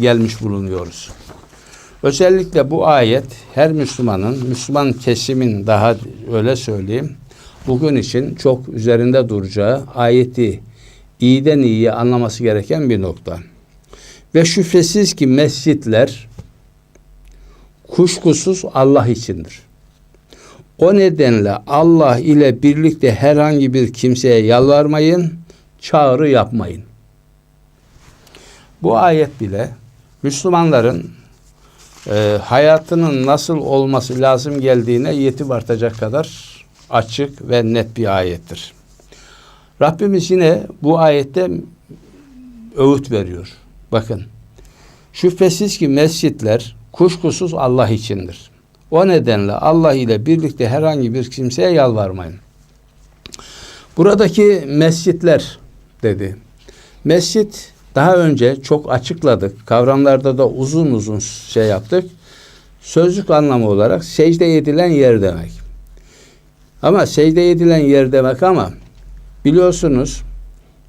gelmiş bulunuyoruz. Özellikle bu ayet her Müslümanın, Müslüman kesimin daha öyle söyleyeyim, bugün için çok üzerinde duracağı ayeti iyiden iyiye anlaması gereken bir nokta. Ve şüphesiz ki mescitler kuşkusuz Allah içindir. O nedenle Allah ile birlikte herhangi bir kimseye yalvarmayın, çağrı yapmayın. Bu ayet bile Müslümanların e, hayatının nasıl olması lazım geldiğine yetip artacak kadar açık ve net bir ayettir. Rabbimiz yine bu ayette öğüt veriyor. Bakın. Şüphesiz ki mescitler kuşkusuz Allah içindir. O nedenle Allah ile birlikte herhangi bir kimseye yalvarmayın. Buradaki mescitler dedi. Mescit daha önce çok açıkladık. Kavramlarda da uzun uzun şey yaptık. Sözlük anlamı olarak secde edilen yer demek. Ama secde edilen yer demek ama biliyorsunuz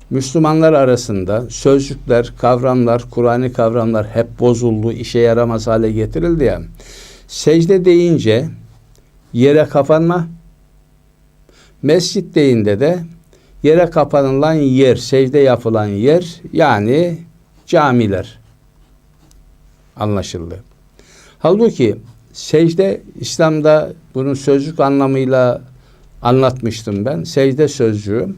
Müslümanlar arasında sözcükler, kavramlar, Kur'an'ı kavramlar hep bozuldu, işe yaramaz hale getirildi ya. Secde deyince yere kapanma, mescit deyince de yere kapanılan yer, secde yapılan yer yani camiler anlaşıldı. Halbuki secde İslam'da bunun sözcük anlamıyla anlatmıştım ben. Secde sözcüğü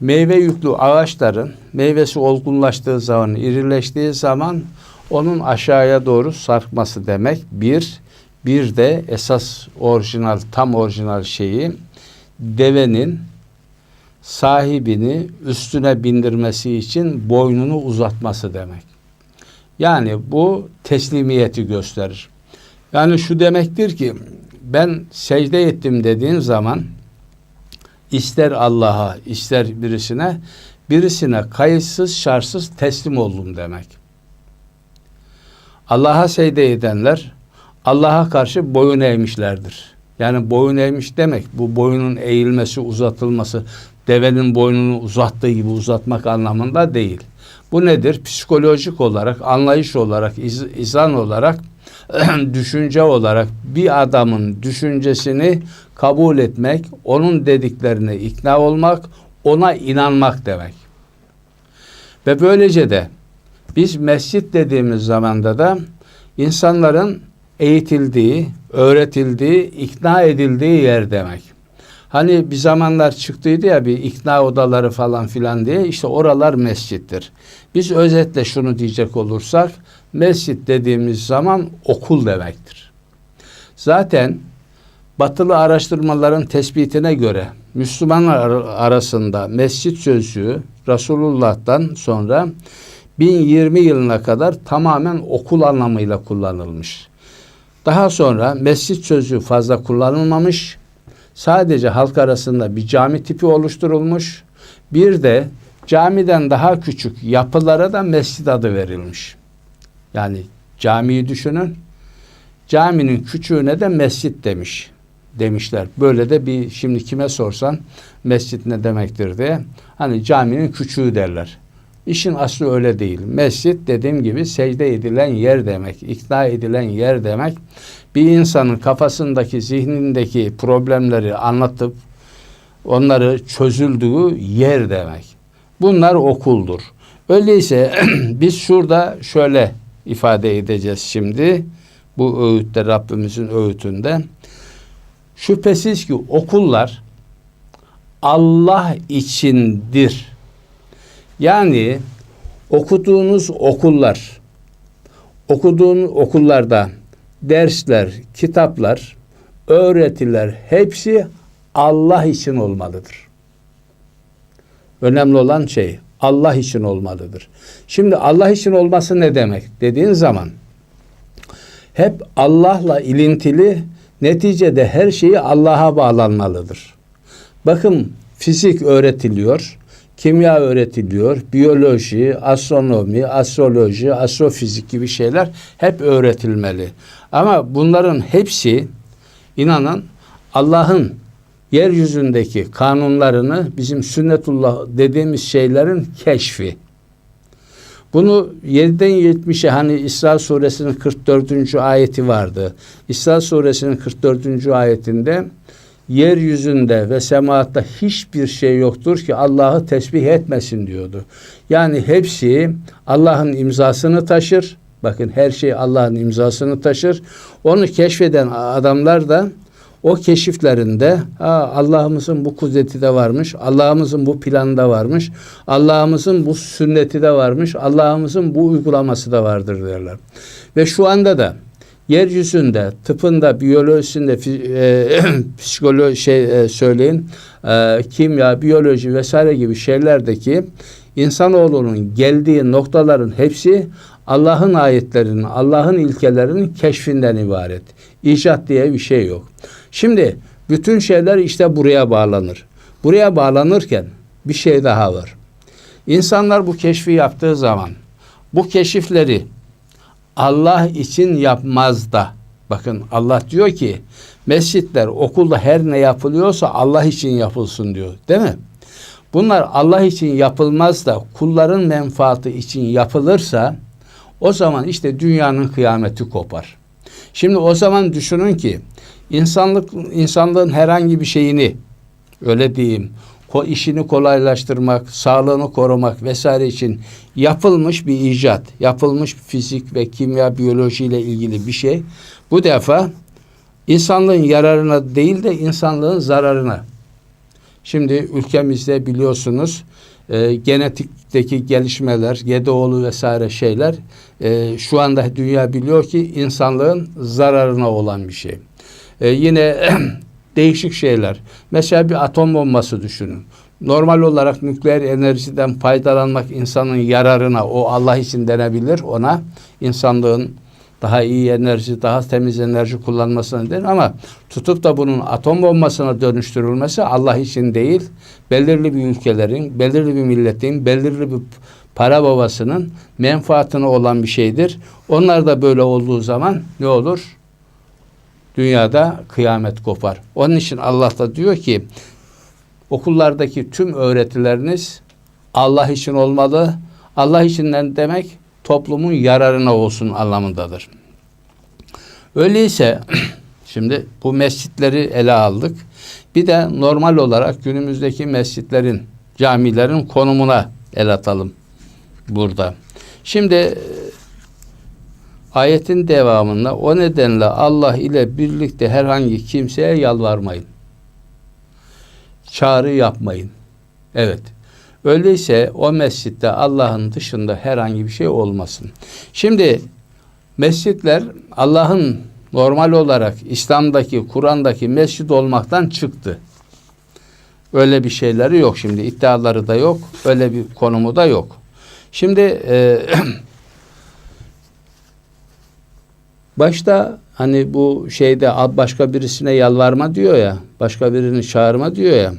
meyve yüklü ağaçların meyvesi olgunlaştığı zaman, irileştiği zaman onun aşağıya doğru sarkması demek. Bir, bir de esas orijinal, tam orijinal şeyi devenin sahibini üstüne bindirmesi için boynunu uzatması demek. Yani bu teslimiyeti gösterir. Yani şu demektir ki ben secde ettim dediğin zaman ister Allah'a ister birisine birisine kayıtsız şartsız teslim oldum demek. Allah'a secde edenler Allah'a karşı boyun eğmişlerdir. Yani boyun eğmiş demek bu boyunun eğilmesi, uzatılması devenin boynunu uzattığı gibi uzatmak anlamında değil. Bu nedir? Psikolojik olarak, anlayış olarak, iz, izan olarak, düşünce olarak bir adamın düşüncesini kabul etmek, onun dediklerine ikna olmak, ona inanmak demek. Ve böylece de biz mescit dediğimiz zamanda da insanların eğitildiği, öğretildiği, ikna edildiği yer demek. Hani bir zamanlar çıktıydı ya bir ikna odaları falan filan diye işte oralar mescittir. Biz özetle şunu diyecek olursak mescit dediğimiz zaman okul demektir. Zaten batılı araştırmaların tespitine göre Müslümanlar arasında mescit sözcüğü Resulullah'tan sonra 1020 yılına kadar tamamen okul anlamıyla kullanılmış. Daha sonra mescit sözcüğü fazla kullanılmamış. Sadece halk arasında bir cami tipi oluşturulmuş. Bir de camiden daha küçük yapılara da mescit adı verilmiş. Yani camiyi düşünün. Caminin küçüğüne de mescit demiş demişler. Böyle de bir şimdi kime sorsan mescit ne demektir diye. Hani caminin küçüğü derler. İşin aslı öyle değil. Mescit dediğim gibi secde edilen yer demek, ikna edilen yer demek. Bir insanın kafasındaki, zihnindeki problemleri anlatıp onları çözüldüğü yer demek. Bunlar okuldur. Öyleyse biz şurada şöyle ifade edeceğiz şimdi. Bu öğütte Rabbimizin öğütünde. Şüphesiz ki okullar Allah içindir. Yani okuduğunuz okullar, okuduğun okullarda dersler, kitaplar, öğretiler hepsi Allah için olmalıdır. Önemli olan şey Allah için olmalıdır. Şimdi Allah için olması ne demek dediğin zaman hep Allah'la ilintili neticede her şeyi Allah'a bağlanmalıdır. Bakın fizik öğretiliyor, kimya öğretiliyor, biyoloji, astronomi, astroloji, astrofizik gibi şeyler hep öğretilmeli. Ama bunların hepsi inanın Allah'ın yeryüzündeki kanunlarını bizim sünnetullah dediğimiz şeylerin keşfi. Bunu 7'den 70'e hani İsra suresinin 44. ayeti vardı. İsra suresinin 44. ayetinde yeryüzünde ve sematta hiçbir şey yoktur ki Allah'ı tesbih etmesin diyordu. Yani hepsi Allah'ın imzasını taşır. Bakın her şey Allah'ın imzasını taşır. Onu keşfeden adamlar da o keşiflerinde Allah'ımızın bu kudreti de varmış, Allah'ımızın bu planı da varmış, Allah'ımızın bu sünneti de varmış, Allah'ımızın bu uygulaması da vardır derler. Ve şu anda da yeryüzünde, tıpında, biyolojisinde, e, psikoloji şey e, söyleyin, e, kimya, biyoloji vesaire gibi şeylerdeki insanoğlunun geldiği noktaların hepsi Allah'ın ayetlerinin, Allah'ın ilkelerinin keşfinden ibaret. İcat diye bir şey yok. Şimdi bütün şeyler işte buraya bağlanır. Buraya bağlanırken bir şey daha var. İnsanlar bu keşfi yaptığı zaman bu keşifleri Allah için yapmaz da. Bakın Allah diyor ki mescitler, okulda her ne yapılıyorsa Allah için yapılsın diyor. Değil mi? Bunlar Allah için yapılmaz da kulların menfaati için yapılırsa o zaman işte dünyanın kıyameti kopar. Şimdi o zaman düşünün ki insanlık insanlığın herhangi bir şeyini öyle diyeyim işini kolaylaştırmak, sağlığını korumak vesaire için yapılmış bir icat, yapılmış fizik ve kimya, biyoloji ile ilgili bir şey. Bu defa insanlığın yararına değil de insanlığın zararına. Şimdi ülkemizde biliyorsunuz e, genetikteki gelişmeler, Gedeoğlu vesaire şeyler e, şu anda dünya biliyor ki insanlığın zararına olan bir şey. E, yine değişik şeyler. Mesela bir atom bombası düşünün. Normal olarak nükleer enerjiden faydalanmak insanın yararına, o Allah için denebilir ona. insanlığın daha iyi enerji, daha temiz enerji kullanmasına denir ama tutup da bunun atom bombasına dönüştürülmesi Allah için değil, belirli bir ülkelerin, belirli bir milletin, belirli bir para babasının menfaatine olan bir şeydir. Onlar da böyle olduğu zaman ne olur? Dünyada kıyamet kopar. Onun için Allah da diyor ki okullardaki tüm öğretileriniz Allah için olmalı. Allah içinden demek toplumun yararına olsun anlamındadır. Öyleyse şimdi bu mescitleri ele aldık. Bir de normal olarak günümüzdeki mescitlerin, camilerin konumuna el atalım burada. Şimdi ayetin devamında o nedenle Allah ile birlikte herhangi kimseye yalvarmayın. Çağrı yapmayın. Evet. Öyleyse o mescitte Allah'ın dışında herhangi bir şey olmasın. Şimdi mescitler Allah'ın normal olarak İslam'daki, Kur'an'daki mescid olmaktan çıktı. Öyle bir şeyleri yok şimdi. iddiaları da yok. Öyle bir konumu da yok. Şimdi e, başta hani bu şeyde başka birisine yalvarma diyor ya, başka birini çağırma diyor ya.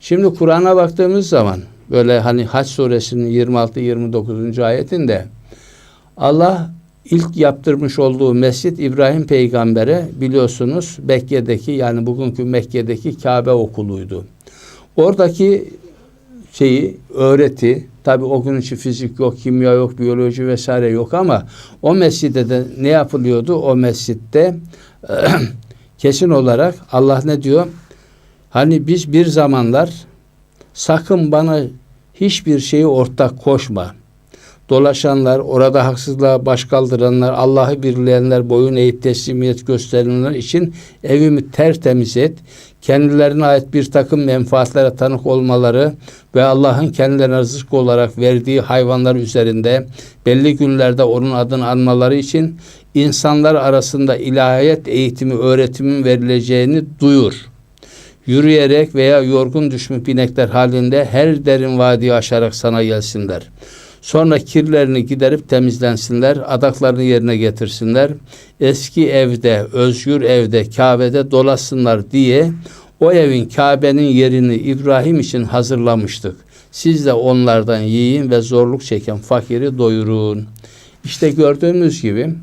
Şimdi Kur'an'a baktığımız zaman böyle hani Haç suresinin 26-29. ayetinde Allah ilk yaptırmış olduğu mescit İbrahim peygambere biliyorsunuz Mekke'deki yani bugünkü Mekke'deki Kabe okuluydu. Oradaki şeyi öğreti tabi o gün için fizik yok, kimya yok, biyoloji vesaire yok ama o mescitte de ne yapılıyordu? O mescitte kesin olarak Allah ne diyor? Hani biz bir zamanlar sakın bana hiçbir şeyi ortak koşma. Dolaşanlar, orada haksızlığa baş kaldıranlar, Allah'ı birleyenler, boyun eğip teslimiyet gösterenler için evimi tertemiz et. Kendilerine ait bir takım menfaatlere tanık olmaları ve Allah'ın kendilerine rızık olarak verdiği hayvanlar üzerinde belli günlerde onun adını anmaları için insanlar arasında ilahiyet eğitimi, öğretimin verileceğini duyur yürüyerek veya yorgun düşmüş binekler halinde her derin vadiyi aşarak sana gelsinler. Sonra kirlerini giderip temizlensinler, adaklarını yerine getirsinler. Eski evde, özgür evde, Kabe'de dolasınlar diye o evin Kabe'nin yerini İbrahim için hazırlamıştık. Siz de onlardan yiyin ve zorluk çeken fakiri doyurun. İşte gördüğümüz gibi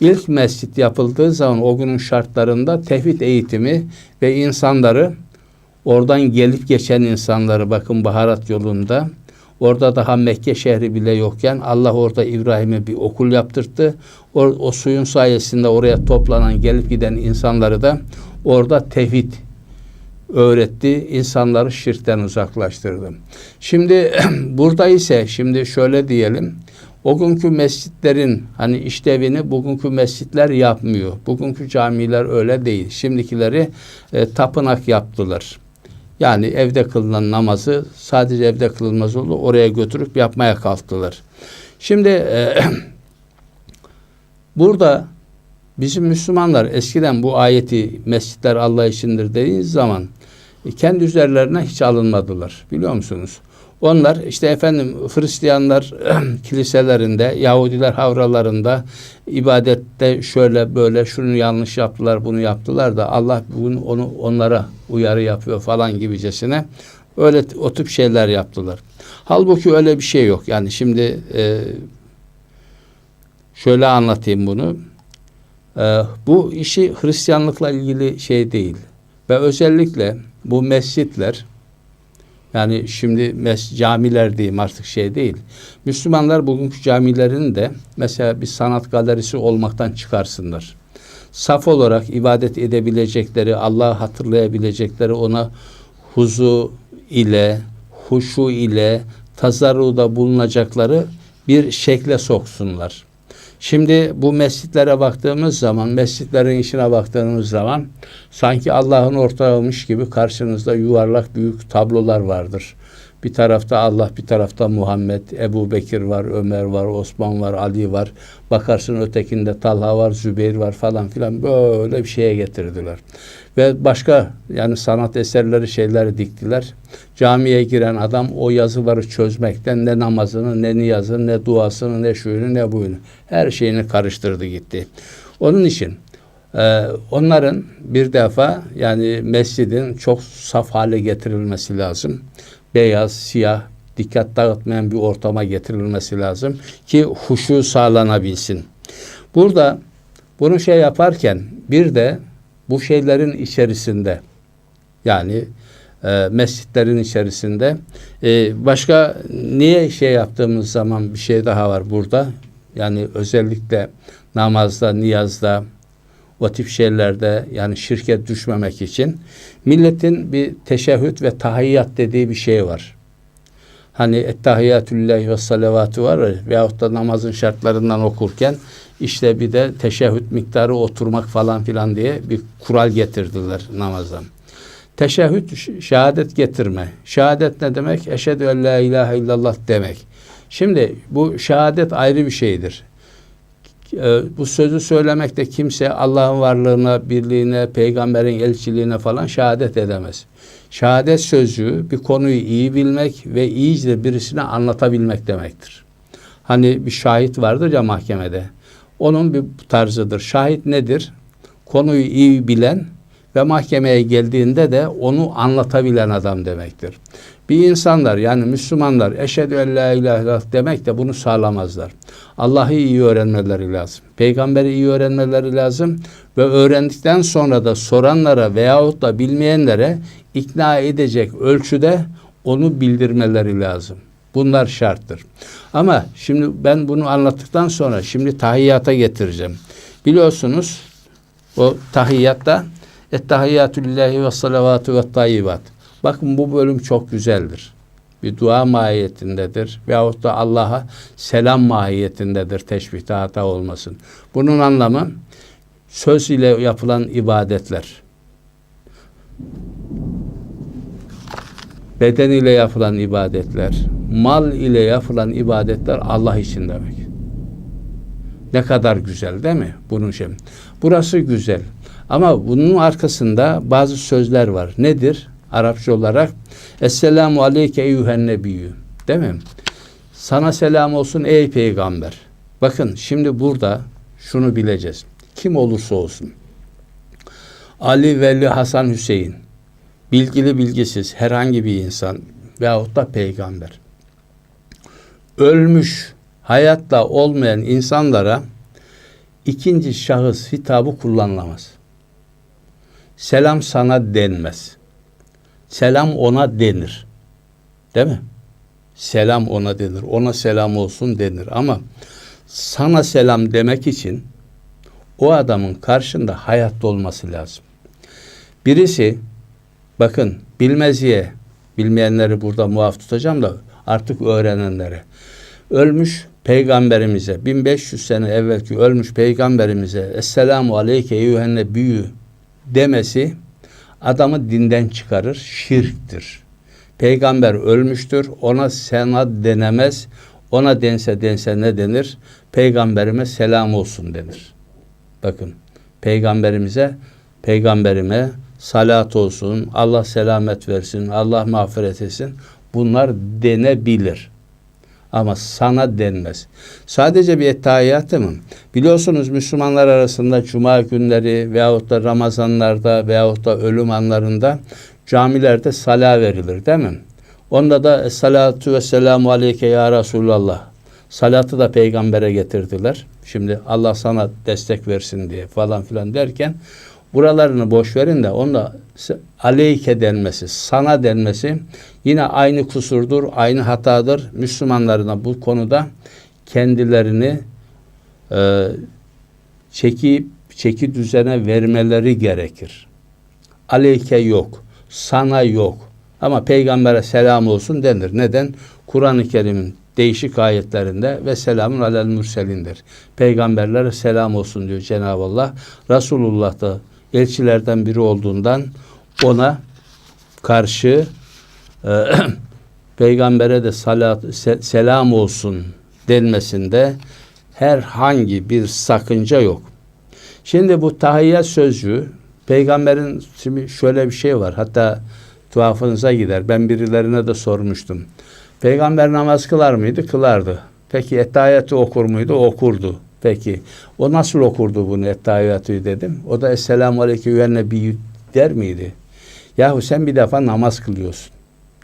ilk mescit yapıldığı zaman o günün şartlarında tevhid eğitimi ve insanları oradan gelip geçen insanları bakın baharat yolunda Orada daha Mekke şehri bile yokken Allah orada İbrahim'e bir okul yaptırttı. O, o suyun sayesinde oraya toplanan gelip giden insanları da orada tevhid öğretti. insanları şirkten uzaklaştırdı. Şimdi burada ise şimdi şöyle diyelim. O günkü mescitlerin hani işlevini bugünkü mescitler yapmıyor. Bugünkü camiler öyle değil. Şimdikileri e, tapınak yaptılar. Yani evde kılınan namazı sadece evde kılınmaz oldu. Oraya götürüp yapmaya kalktılar. Şimdi e, burada bizim Müslümanlar eskiden bu ayeti mescitler Allah içindir dediğiniz zaman e, kendi üzerlerine hiç alınmadılar. Biliyor musunuz? Onlar işte efendim Hristiyanlar kiliselerinde, Yahudiler havralarında ibadette şöyle böyle şunu yanlış yaptılar, bunu yaptılar da Allah bugün onu onlara uyarı yapıyor falan gibicesine öyle o tip şeyler yaptılar. Halbuki öyle bir şey yok. Yani şimdi e, şöyle anlatayım bunu. E, bu işi Hristiyanlıkla ilgili şey değil. Ve özellikle bu mescitler yani şimdi mes camiler diyeyim artık şey değil. Müslümanlar bugünkü camilerin de mesela bir sanat galerisi olmaktan çıkarsınlar. Saf olarak ibadet edebilecekleri, Allah'ı hatırlayabilecekleri ona huzu ile, huşu ile, tazarruda bulunacakları bir şekle soksunlar. Şimdi bu mescitlere baktığımız zaman, mescitlerin işine baktığımız zaman sanki Allah'ın ortağıymış gibi karşınızda yuvarlak büyük tablolar vardır. Bir tarafta Allah, bir tarafta Muhammed, Ebu Bekir var, Ömer var, Osman var, Ali var. Bakarsın ötekinde Talha var, Zübeyir var falan filan böyle bir şeye getirdiler. Ve başka yani sanat eserleri şeyleri diktiler. Camiye giren adam o yazıları çözmekten ne namazını, ne niyazını, ne duasını, ne şuyunu, ne buyunu her şeyini karıştırdı gitti. Onun için ee, onların bir defa yani mescidin çok saf hale getirilmesi lazım beyaz, siyah, dikkat dağıtmayan bir ortama getirilmesi lazım ki huşu sağlanabilsin. Burada bunu şey yaparken bir de bu şeylerin içerisinde yani e, mescitlerin içerisinde e, başka niye şey yaptığımız zaman bir şey daha var burada. Yani özellikle namazda, niyazda, o tip şeylerde yani şirket düşmemek için milletin bir teşehhüd ve tahiyyat dediği bir şey var. Hani ettehiyyatüllahi ve salavatü var ya, veyahut da namazın şartlarından okurken işte bir de teşehhüd miktarı oturmak falan filan diye bir kural getirdiler namaza. Teşehhüd şehadet getirme. Şehadet ne demek? Eşhedü en la ilahe illallah demek. Şimdi bu şehadet ayrı bir şeydir. Ee, bu sözü söylemekte kimse Allah'ın varlığına, birliğine, peygamberin elçiliğine falan şehadet edemez. Şehadet sözcüğü bir konuyu iyi bilmek ve iyice birisine anlatabilmek demektir. Hani bir şahit vardır ya mahkemede. Onun bir tarzıdır. Şahit nedir? Konuyu iyi bilen ve mahkemeye geldiğinde de onu anlatabilen adam demektir. Bir insanlar yani Müslümanlar eşhedü en la ilahe illallah demek de bunu sağlamazlar. Allah'ı iyi öğrenmeleri lazım. Peygamberi iyi öğrenmeleri lazım ve öğrendikten sonra da soranlara veyahut da bilmeyenlere ikna edecek ölçüde onu bildirmeleri lazım. Bunlar şarttır. Ama şimdi ben bunu anlattıktan sonra şimdi tahiyyata getireceğim. Biliyorsunuz o tahiyyatta Ettehiyyatülillahi ve salavatu ve tayyibat. Bakın bu bölüm çok güzeldir. Bir dua mahiyetindedir. Veyahut da Allah'a selam mahiyetindedir. Teşbihte hata olmasın. Bunun anlamı söz ile yapılan ibadetler. Beden ile yapılan ibadetler, mal ile yapılan ibadetler Allah için demek. Ne kadar güzel değil mi? Bunun şey. Burası güzel. Ama bunun arkasında bazı sözler var. Nedir? Arapça olarak Esselamu aleyke eyyühen nebiyyü. Değil mi? Sana selam olsun ey peygamber. Bakın şimdi burada şunu bileceğiz. Kim olursa olsun. Ali, Veli, Hasan, Hüseyin. Bilgili, bilgisiz herhangi bir insan veyahut da peygamber. Ölmüş, hayatta olmayan insanlara ikinci şahıs hitabı kullanılamaz. Selam sana denmez. Selam ona denir. Değil mi? selam ona denir. Ona selam olsun denir. Ama sana selam demek için o adamın karşında hayatta olması lazım. Birisi bakın bilmeziye bilmeyenleri burada muaf tutacağım da artık öğrenenlere. Ölmüş peygamberimize 1500 sene evvelki ölmüş peygamberimize Esselamu aleyke eyyühenne büyü demesi adamı dinden çıkarır, şirktir. Peygamber ölmüştür, ona sena denemez, ona dense dense ne denir? Peygamberime selam olsun denir. Bakın, peygamberimize, peygamberime salat olsun, Allah selamet versin, Allah mağfiret etsin. Bunlar denebilir. Ama sana denmez. Sadece bir ettehiyatı mı? Biliyorsunuz Müslümanlar arasında cuma günleri veyahut da Ramazanlarda veyahut da ölüm anlarında camilerde sala verilir değil mi? Onda da salatu ve selamu aleyke ya Resulallah. Salatı da peygambere getirdiler. Şimdi Allah sana destek versin diye falan filan derken buralarını boş verin de onda aleyke denmesi, sana denmesi yine aynı kusurdur, aynı hatadır. Müslümanların da bu konuda kendilerini e, çeki çeki düzene vermeleri gerekir. Aleyke yok, sana yok. Ama peygambere selam olsun denir. Neden? Kur'an-ı Kerim'in değişik ayetlerinde ve selamun alel mürselindir. Peygamberlere selam olsun diyor Cenab-ı Allah. Resulullah da elçilerden biri olduğundan ona karşı e, peygambere de salat, se, selam olsun denmesinde herhangi bir sakınca yok. Şimdi bu tahiyyat sözcüğü peygamberin şimdi şöyle bir şey var. Hatta tuhafınıza gider. Ben birilerine de sormuştum. Peygamber namaz kılar mıydı? Kılardı. Peki ettehiyatı okur muydu? Okurdu. Peki o nasıl okurdu bunu ettehiyatı dedim. O da Esselamu Aleyküm ve Nebiyyü der miydi? Yahu sen bir defa namaz kılıyorsun.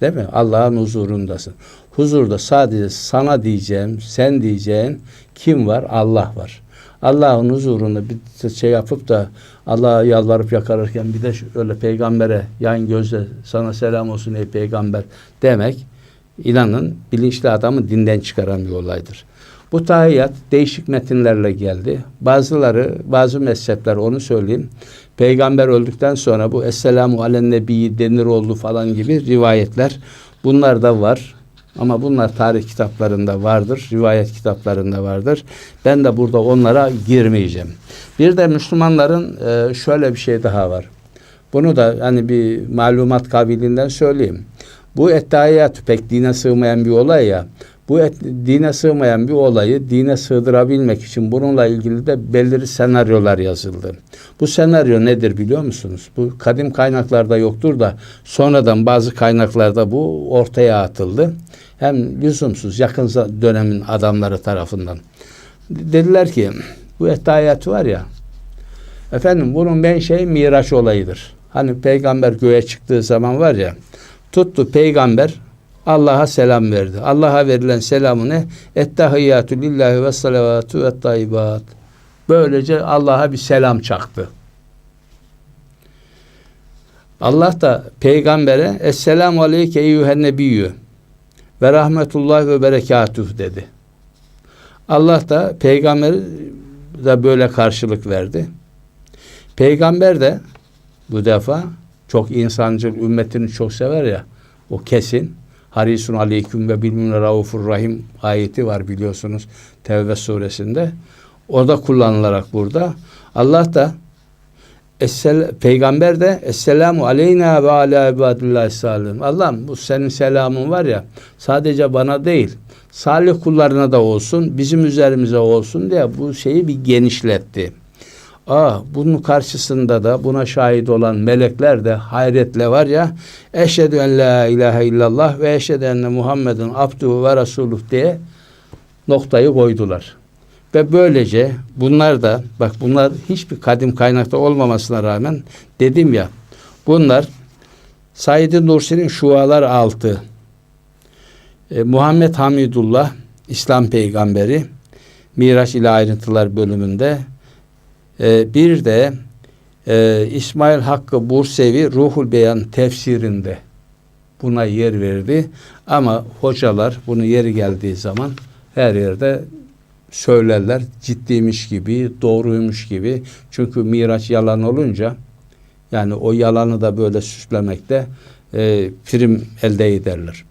Değil mi? Allah'ın huzurundasın. Huzurda sadece sana diyeceğim, sen diyeceğin kim var? Allah var. Allah'ın huzurunda bir şey yapıp da Allah'a yalvarıp yakarırken bir de öyle peygambere yan gözle sana selam olsun ey peygamber demek inanın bilinçli adamı dinden çıkaran bir olaydır. Bu tahiyyat değişik metinlerle geldi. Bazıları, bazı mezhepler onu söyleyeyim. Peygamber öldükten sonra bu Esselamu alen nebiyi denir oldu falan gibi rivayetler. Bunlar da var. Ama bunlar tarih kitaplarında vardır, rivayet kitaplarında vardır. Ben de burada onlara girmeyeceğim. Bir de Müslümanların e, şöyle bir şey daha var. Bunu da hani bir malumat kabiliğinden söyleyeyim. Bu ettehiyat pek dine sığmayan bir olay ya. Bu et, dine sığmayan bir olayı dine sığdırabilmek için bununla ilgili de belirli senaryolar yazıldı. Bu senaryo nedir biliyor musunuz? Bu kadim kaynaklarda yoktur da sonradan bazı kaynaklarda bu ortaya atıldı. Hem lüzumsuz yakın dönemin adamları tarafından. Dediler ki bu ettehiyatı var ya efendim bunun ben şey miraç olayıdır. Hani peygamber göğe çıktığı zaman var ya tuttu peygamber Allah'a selam verdi. Allah'a verilen selamı ne? Ettehiyyatü lillahi ve salavatü ve tayyibat. Böylece Allah'a bir selam çaktı. Allah da peygambere Esselamu aleyke eyyühen nebiyyü ve rahmetullah ve berekatuh dedi. Allah da peygamberi de böyle karşılık verdi. Peygamber de bu defa çok insancıl ümmetini çok sever ya o kesin. Harisun aleyküm ve bilmune raufur rahim ayeti var biliyorsunuz Tevbe suresinde. Orada kullanılarak burada. Allah da Essel, peygamber de Esselamu aleyna ve ala ibadillahi salihin. Allah'ım bu senin selamın var ya sadece bana değil salih kullarına da olsun bizim üzerimize olsun diye bu şeyi bir genişletti. Ah, bunun karşısında da buna şahit olan melekler de hayretle var ya eşhedü en la ilahe illallah ve eşhedü enne Muhammedin abduhu ve resuluh diye noktayı koydular. Ve böylece bunlar da bak bunlar hiçbir kadim kaynakta olmamasına rağmen dedim ya bunlar Said Nursi'nin Şualar altı e, Muhammed Hamidullah İslam peygamberi Miraç ile ayrıntılar bölümünde e, bir de e, İsmail Hakkı Bursevi Ruhul Beyan tefsirinde buna yer verdi. Ama hocalar bunu yeri geldiği zaman her yerde söylerler ciddiymiş gibi, doğruymuş gibi. Çünkü Miraç yalan olunca yani o yalanı da böyle süslemekte e, prim elde ederler.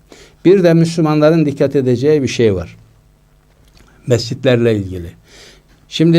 Bir de Müslümanların dikkat edeceği bir şey var. Mescitlerle ilgili. Şimdi